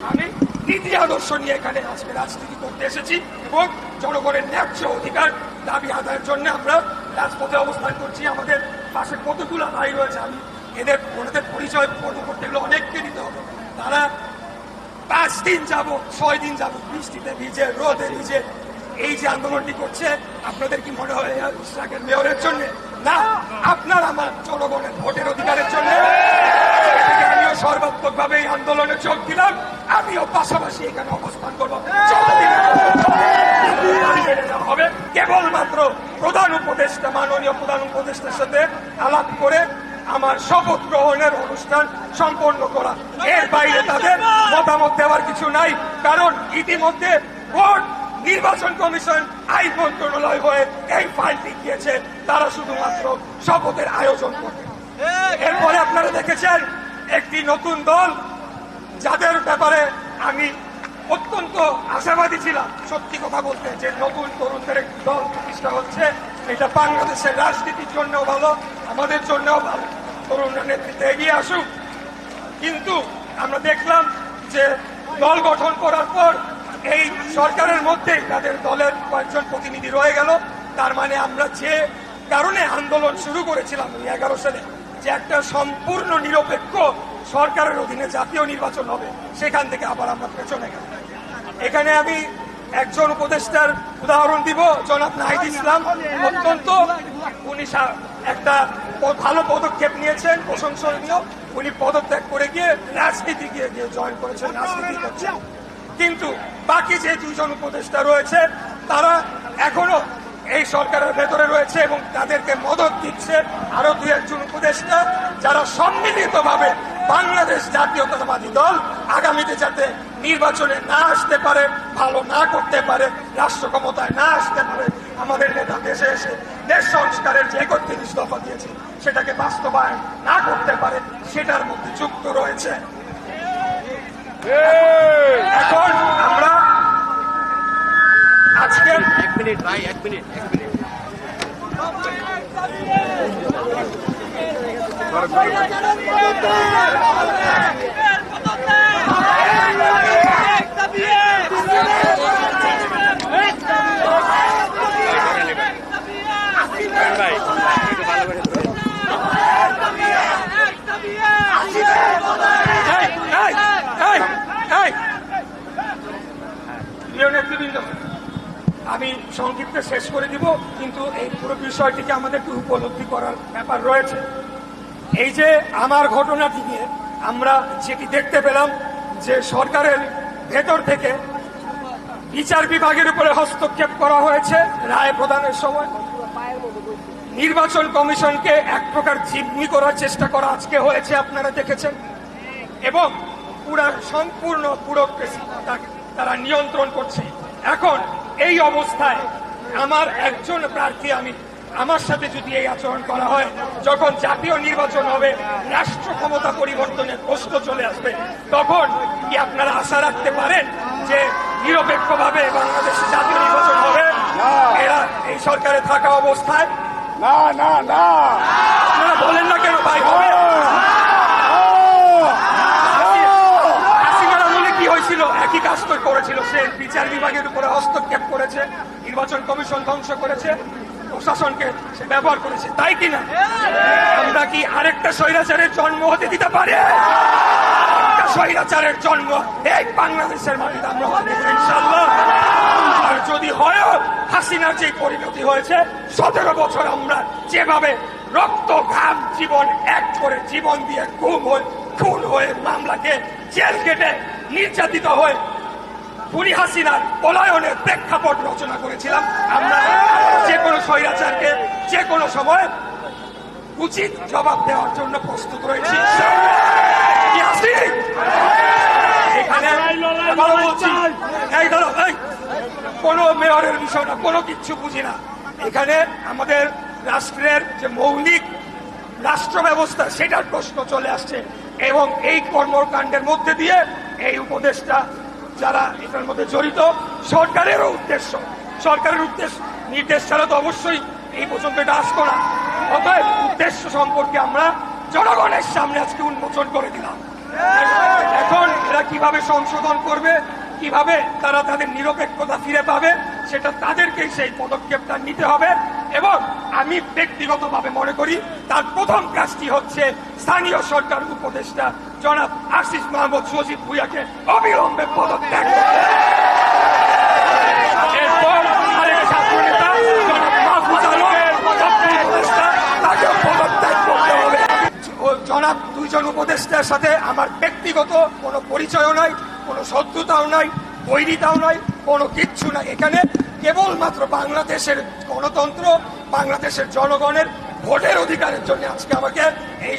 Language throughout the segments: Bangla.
আমি নীতি আদর্শ নিয়ে এখানে আজকে রাজনীতি করতে এসেছি এবং জনগণের ন্যায্য অধিকার দাবি আদায়ের জন্য আমরা রাজপথে অবস্থান করছি। আমাদের পাশে কতগুলো ভাই রয়েছে, আমি এদের, ওনাদের পরিচয় ফটো করতে গেলে অনেককে দিতে হবে। তারা পাঁচ দিন যাব ছয় দিন যাব বৃষ্টিতে ভিজে, রোদে ভিজে এই যে আন্দোলনটি করছে, আপনাদের কি মনে হয় ইসরাকের মেয়রের জন্য? না, আপনার আমার জনগণের ভোটের অধিকারের জন্য? আমিও সর্বাত্মক ভাবে এই আন্দোলনে যোগ দিলাম। আমিও পাশাপাশি এখানে অবস্থান করব। হবে, কেবলমাত্র প্রধান উপদেষ্টা, মাননীয় প্রধান উপদেষ্টার সাথে আলাপ করে আমার শপথ গ্রহণের অনুষ্ঠান সম্পন্ন করা। এর বাইরে তাদের মতামত দেওয়ার কিছু নাই, কারণ ইতিমধ্যে ভোট নির্বাচন কমিশন, আইন মন্ত্রণালয় হয়ে এই ফাইলটি গিয়েছে। তারা শুধুমাত্র শপথের আয়োজন করবে। এরপরে আপনারা দেখেছেন একটি নতুন দল, যাদের ব্যাপারে আমি অত্যন্ত আশাবাদী ছিলাম। সত্যি কথা বলতে, যে নতুন তরুণদের একটি দল প্রতিষ্ঠা হচ্ছে, এটা বাংলাদেশের রাজনীতির জন্যও ভালো, আমাদের জন্যও ভালো। তরুণরা নেতৃত্বে এগিয়ে আসুক। কিন্তু আমরা দেখলাম যে দল গঠন করার পর এই সরকারের মধ্যেই তাদের দলের কয়েকজন প্রতিনিধি রয়ে গেল। তার মানে আমরা যে কারণে আন্দোলন শুরু করেছিলাম এগারো সালে, যে একটা সম্পূর্ণ নিরপেক্ষ সরকারের অধীনে জাতীয় নির্বাচন হবে, সেখান থেকে আবার আমরা পেছনে গেলাম। এখানে আমি একজন উপদেষ্টার উদাহরণ দিব, জনাব নাহিদ ইসলাম অত্যন্ত। উনি একটা ভালো পদক্ষেপ নিয়েছেন, প্রশংসনীয়। উনি পদত্যাগ করে গিয়ে রাজনীতি গিয়ে গিয়ে জয়েন করেছেন, রাজনীতি করছেন। কিন্তু বাকি যে দুজন উপদেষ্টা রয়েছে, তারা এখনও এই সরকারের ভেতরে রয়েছে এবং তাদেরকে মদত দিচ্ছে। আরও দু একজন উপদেষ্টা, যারা সম্মিলিতভাবে বাংলাদেশ জাতীয়তাবাদী দল আগামীতে যাতে নির্বাচনে না আসতে পারে, ভালো না করতে পারে, রাষ্ট্র ক্ষমতায় না আসতে পারে, আমাদের নেতা দেশে এসে দেশ সংস্কারের যে একত্রিশ দফা দিয়েছে, সেটাকে বাস্তবায়ন না করতে পারে, সেটার মধ্যে যুক্ত রয়েছে। এখন আমরা আজকে এক মিনিট, ভাই, এক মিনিট এক মিনিট ভাই একটু ভালো করে ধরুন। এই, এই, এই, এই। প্রিয় নেতৃবৃন্দ, আমি সংক্ষিপ্তে শেষ করে দিব, কিন্তু এই পুরো বিষয়টিকে আমাদের একটু উপলব্ধি করার ব্যাপার রয়েছে। এই যে আমার ঘটনাটি নিয়ে আমরা যেটি দেখতে পেলাম যে সরকারের ভেতর থেকে বিচার বিভাগের উপরে হস্তক্ষেপ করা হয়েছে রায় প্রদানের সময়। নির্বাচন কমিশনকে এক প্রকার জিম্মি করার চেষ্টা করা আজকে হয়েছে, আপনারা দেখেছেন। এবং পুরা সম্পূর্ণ ব্যুরোক্রেসি তারা নিয়ন্ত্রণ করছে। এখন এই অবস্থায় আমার একজন প্রার্থী আমি আমার সাথে যদি এই আচরণ করা হয় যখন জাতীয় নির্বাচন হবে রাষ্ট্র ক্ষমতা পরিবর্তনের প্রশ্ন চলে আসবে তখন কি আপনারা আশা রাখতে পারেন যে নিরপেক্ষভাবে বাংলাদেশে জাতীয় নির্বাচন হবে? এরা এই সরকারে থাকা অবস্থায়? না না না। আপনারা বলেন না কেন ভাই হবে? হয়েছিল? একই কাজ করেছিল। সে বিচার বিভাগের উপরে হস্তক্ষেপ করেছে নির্বাচন কমিশন ধ্বংস করেছে। প্রশাসনকে সে ব্যবহার করেছে, তাই কিনা আমরা কি আরেকটা স্বৈরাচারের জন্ম হতে দিতে পারি? স্বৈরাচারের জন্ম এই বাংলাদেশের মাটিতে আমরা হতে ইনশাল্লাহ আর যদি হয়, হাসিনার যে পরিণতি হয়েছে, সতেরো বছর আমরা যেভাবে রক্ত, ঘাম, জীবন এক করে জীবন দিয়ে গুম হয়ে, খুন হয়ে মামলাকে জেল কেটে নির্যাতিত হয়ে পুরি হাসিনার পলায়নের প্রেক্ষাপট রচনা করেছিলাম। আমরা যে কোনো স্বৈরাচারকে যে কোনো সময় উচিত জবাব দেওয়ার জন্য প্রস্তুত রয়েছি? এখানে কোনো মেয়রের বিষয় না, কোনো কিচ্ছু বুঝি না। এখানে আমাদের রাষ্ট্রের যে মৌলিক রাষ্ট্র ব্যবস্থা সেটার প্রশ্ন চলে আসছে। এবং এই কর্মকাণ্ডের মধ্যে দিয়ে এই উপদেশটা যারা এটার মধ্যে জড়িত, সরকারেরও উদ্দেশ্য। সরকারের উদ্দেশ্য, নির্দেশ ছাড়া তো অবশ্যই এই পর্যন্ত এটা আসতো না অতএব উদ্দেশ্য সম্পর্কে আমরা জনগণের সামনে আজকে উন্মোচন করে দিলাম। এখন এরা কীভাবে সংশোধন করবে, কীভাবে তারা তাদের নিরপেক্ষতা ফিরে পাবে, সেটা তাদেরকেই সেই পদক্ষেপটা নিতে হবে। এবং আমি ব্যক্তিগতভাবে মনে করি তার প্রথম কাজটি হচ্ছে স্থানীয় সরকার উপদেষ্টা জনাব আশিস মাহমুদ সজিব ভুইয়াকে অবিলম্বে পদত্যাগ এরপর আরেক ছাত্র নেতা উপদেষ্টা, তাকেও পদত্যাগ করতে হবে। জনাব দুইজন উপদেষ্টার সাথে আমার ব্যক্তিগত কোনো পরিচয়ও নাই, কোনো শত্রুতাও নাই, বৈরিতাও নাই, কোনো কিচ্ছু নাই। এখানে কেবলমাত্র বাংলাদেশের গণতন্ত্র, বাংলাদেশের জনগণের ভোটের অধিকারের জন্য আজকে আমাকে এই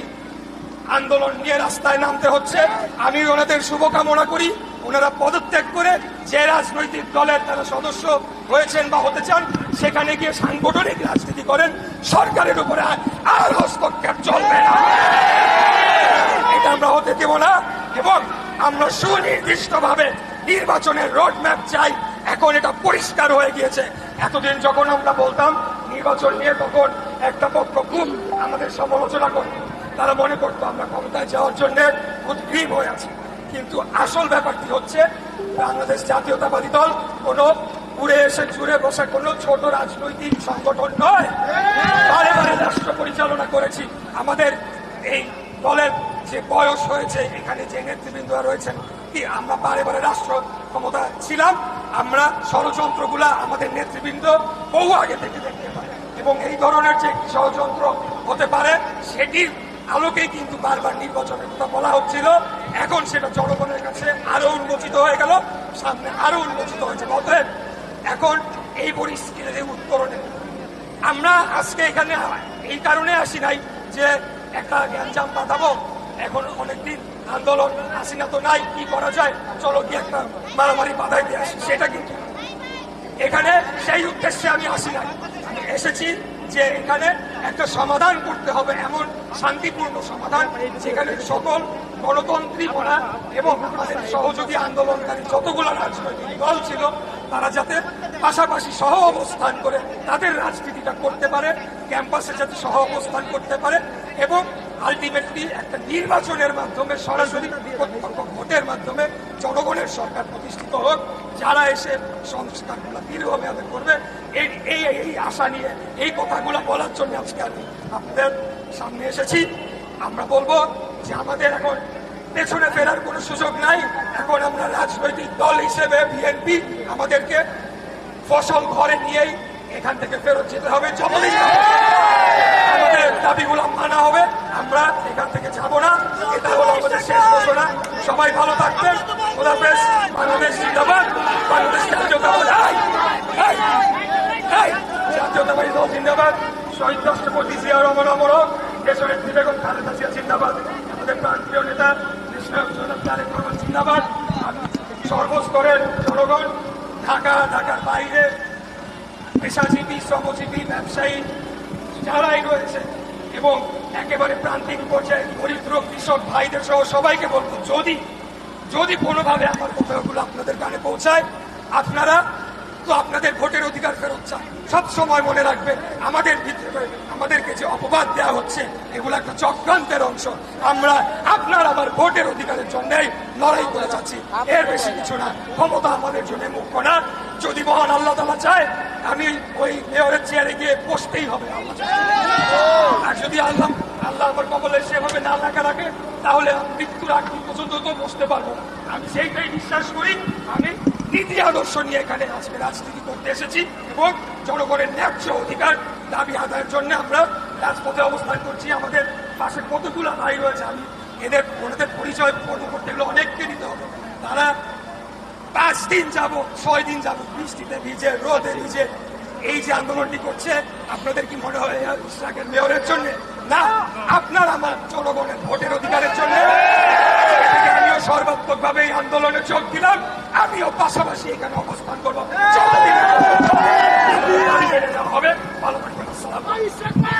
আন্দোলন নিয়ে রাস্তায় নামতে হচ্ছে। আমি ওনাদের শুভকামনা করি। ওনারা পদত্যাগ করে যে রাজনৈতিক দলের তারা সদস্য হয়েছেন বা হতে চান, সেখানে গিয়ে সাংগঠনিক রাজনীতি করেন। সরকারের উপরে আর- হস্তক্ষেপ চলবে না। এটা আমরা হতে দেব না। এবং আমরা সুনির্দিষ্টভাবে নির্বাচনের রোড ম্যাপ চাই। এখন এটা পরিষ্কার হয়ে গিয়েছে। এতদিন যখন আমরা বলতাম, নির্বাচন নিয়ে তখন একটা পক্ষ খুব আমাদের সমালোচনা করত। তারা মনে করতো, আমরা ক্ষমতায় যাওয়ার জন্য উদ্গ্রীব হয়ে আছি। কিন্তু আসল ব্যাপারটি হচ্ছে, বাংলাদেশ জাতীয়তাবাদী দল কোনো উড়ে এসে জুড়ে বসে কোনো ছোট রাজনৈতিক সংগঠন নয়। রাষ্ট্র পরিচালনা করেছি। আমাদের এই দলের যে বয়স হয়েছে, এখানে যে নেতৃবৃন্দরা রয়েছেন কি আমরা বারে বারে রাষ্ট্র ক্ষমতা ছিলাম? আমরা ষড়যন্ত্রগুলা আমাদের নেতৃবৃন্দ বহু আগে থেকে দেখতে পাই এবং এই ধরনের যে ষড়যন্ত্র হতে পারে, সেটির আলোকেই কিন্তু বারবার নির্বাচনের কথা বলা হচ্ছিল। এখন সেটা জনগণের কাছে আরও উন্মোচিত হয়ে গেল, সামনে আরও উন্মোচিত হয়েছে অতএব এখন এই পরিস্থিতিতে উত্তরণে আমরা আজকে এখানে এই কারণে আসি নাই যে একটা গ্যাঞ্জাম বাঁধাবো। এখন অনেকদিন আন্দোলন আসি না তো নাই, কি করা যায়? চলো কি একটা মারামারি বাধাই দিয়ে আসি, সেটা কিন্তু এখানে সেই উদ্দেশ্যে আমি আসি নাই। আমি এসেছি যে এখানে একটা সমাধান করতে হবে, এমন শান্তিপূর্ণ সমাধান, যেখানে সকল গণতন্ত্রী বলা এবং আমাদের সহযোগী আন্দোলনকারী যতগুলো রাজনৈতিক দল ছিল, তারা যাতে পাশাপাশি সহ অবস্থান করে তাদের রাজনীতিটা করতে পারে, ক্যাম্পাসে যাতে সহ অবস্থান করতে পারে এবং আলটিমেটলি একটা নির্বাচনের মাধ্যমে, সরাসরি ভোটের মাধ্যমে জনগণের সরকার প্রতিষ্ঠিত হোক, যারা এসে সংস্কারগুলো দীর্ঘমেয়াদে করবে, এই এই এই আশা নিয়ে, এই কথাগুলো বলার জন্য আজকে আমি আপনাদের সামনে এসেছি। আমরা বলব যে আমাদের এখন পেছনে ফেরার কোনো সুযোগ নাই। এখন আমরা রাজনৈতিক দল হিসেবে বিএনপি আমাদেরকে ফসল ঘরে নিয়েই এখান থেকে ফেরত যেতে হবে। যতদিন আমাদের দাবিগুলো মানা হবে। আমরা এখান থেকে যাব না। এটা হলো আমাদের শেষ ঘোষণা। সবাই ভালো থাকবেন। খোদাফেজ বাংলাদেশ জিন্দাবাদ। বাংলাদেশ জাতীয়তাবাদ। জাতীয়তাবাদী দল জিন্দাবাদ। শহীদ রাষ্ট্রপতি জিয়া রহমান অমর দেশনেত্রী বেগম খালেদা জিয়া জিন্দাবাদ। আমাদের প্রান্তীয় নেতা জিন্দাবাদ। সর্বস্তরের জনগণ, ঢাকা, ঢাকার বাইরে, পেশাজীবী, শ্রমজীবী, ব্যবসায়ী, যারাই রয়েছে এবং একেবারে প্রান্তিক পর্যায়ে দরিদ্র কৃষক ভাইদের সহ সবাইকে বলব, যদি যদি কোনোভাবে আমার কথাগুলো আপনাদের কানে পৌঁছায়, আপনারা তো আপনাদের ভোটের অধিকার ফেরত চান সব সময় মনে রাখবে আমাদের ভিতরে আমাদেরকে যে অপবাদ দেওয়া হচ্ছে, এগুলো একটা চক্রান্তের অংশ। আমরা আপনার আমার ভোটের অধিকারের জন্যই লড়াই করে যাচ্ছি। এর বেশি কিছু না। ক্ষমতা আমাদের জন্য মুখ্য না। যদি মহান আল্লাহ তালা চায়, আমি ওই মেয়রের চেয়ারে গিয়ে বসতেই হবে আর যদি আল্লাহ আল্লাহ আমার কবলে সেভাবে না লেখা রাখে, তাহলে আমি মৃত্যুর আগ পর্যন্ত তো বসতে পারব আমি সেইটাই বিশ্বাস করি। আমি নীতি আদর্শ নিয়ে এখানে আজকে রাজনীতি করতে এসেছি এবং জনগণের ন্যায্য অধিকার, দাবি আদায়ের জন্য আমরা রাজপথে অবস্থান করছি। আমাদের পাশে কতগুলো ভাই রয়েছে আমি এদের, ওনাদের পরিচয় বর্ণ করতে গেলে অনেককে দিতে হবে। তারা পাঁচ দিন যাব ছয় দিন যাব বৃষ্টিতে ভিজে, রোদে ভিজে এই যে আন্দোলনটি করছে, আপনাদের কি মনে হয় ইসরাকের মেয়রের জন্য? না, আপনার আমার জনগণের ভোটের অধিকারের জন্য। সর্বাত্মক ভাবে এই আন্দোলনে যোগ দিলাম আমিও পাশাপাশি এখানে অবস্থান করব হবে ভালো থাকবেন